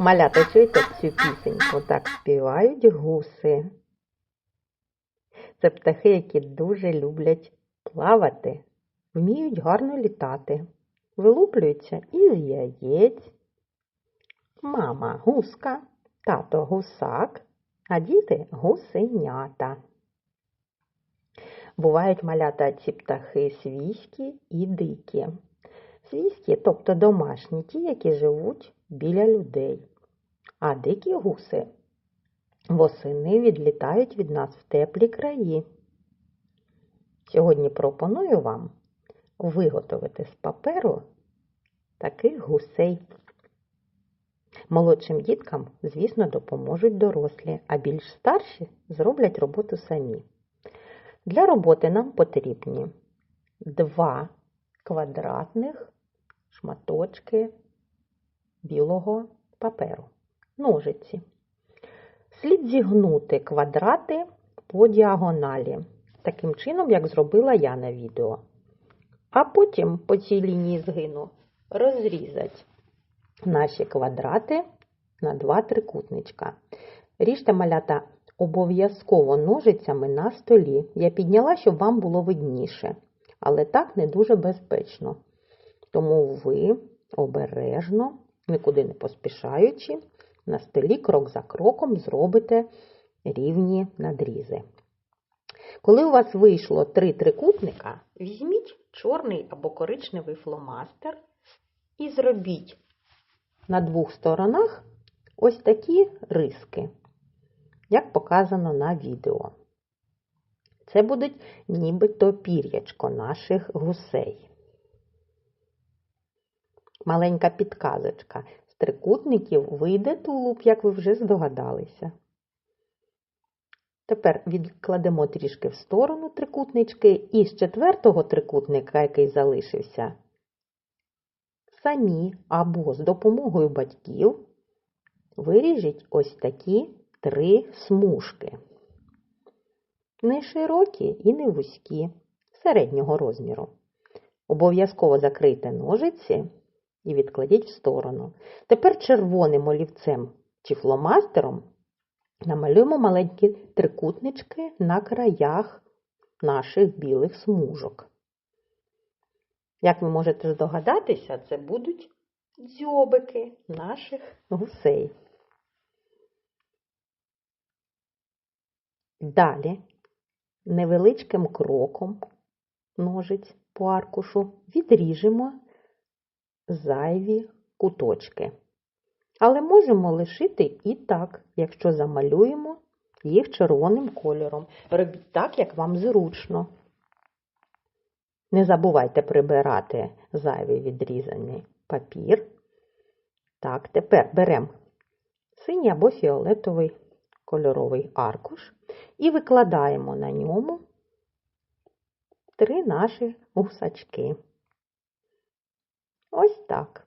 Малята, чуєте цю пісеньку? Так співають гуси. Це птахи, які дуже люблять плавати, вміють гарно літати, вилуплюються із яєць. Мама гуска, тато гусак, а діти гусенята. Бувають малята ці птахи свійські і дикі. Свійські, тобто домашні, ті, які живуть біля людей. А дикі гуси восени відлітають від нас в теплі краї. Сьогодні пропоную вам виготовити з паперу таких гусей. Молодшим діткам, звісно, допоможуть дорослі, а більш старші зроблять роботу самі. Для роботи нам потрібні два квадратних шматочки білого паперу, ножиці. Слід зігнути квадрати по діагоналі, таким чином, як зробила я на відео. А потім по цій лінії згину розрізати наші квадрати на два трикутничка. Ріжте малята обов'язково ножицями на столі. Я підняла, щоб вам було видніше, але так не дуже безпечно. Тому ви обережно, нікуди не поспішаючи, на столі крок за кроком зробите рівні надрізи. Коли у вас вийшло три трикутника, візьміть чорний або коричневий фломастер і зробіть на двох сторонах ось такі риски, як показано на відео. Це будуть нібито пір'ячко наших гусей. Маленька підказочка. Трикутників вийде тулуб, як ви вже здогадалися. Тепер відкладемо трішки в сторону трикутнички і з четвертого трикутника, який залишився, самі або з допомогою батьків виріжіть ось такі три смужки. Не широкі і не вузькі, середнього розміру. Обов'язково закрийте ножиці і відкладіть в сторону. Тепер червоним олівцем чи фломастером намалюємо маленькі трикутнички на краях наших білих смужок. Як ви можете здогадатися, це будуть дзьобики наших гусей. Далі невеличким кроком ножиць по аркушу відріжемо зайві куточки. Але можемо лишити і так, якщо замалюємо їх червоним кольором. Робіть так, як вам зручно. Не забувайте прибирати зайвий відрізаний папір. Так, тепер беремо синій або фіолетовий кольоровий аркуш і викладаємо на ньому три наші гусачки. Ось так.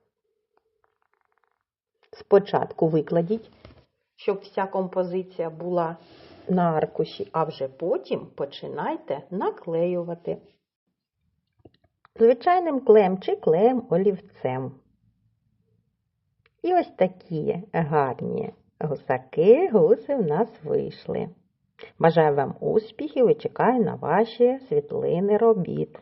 Спочатку викладіть, щоб вся композиція була на аркуші, а вже потім починайте наклеювати звичайним клеєм чи клеєм олівцем. І ось такі гарні гусаки, гуси в нас вийшли. Бажаю вам успіхів і чекаю на ваші світлини робіт.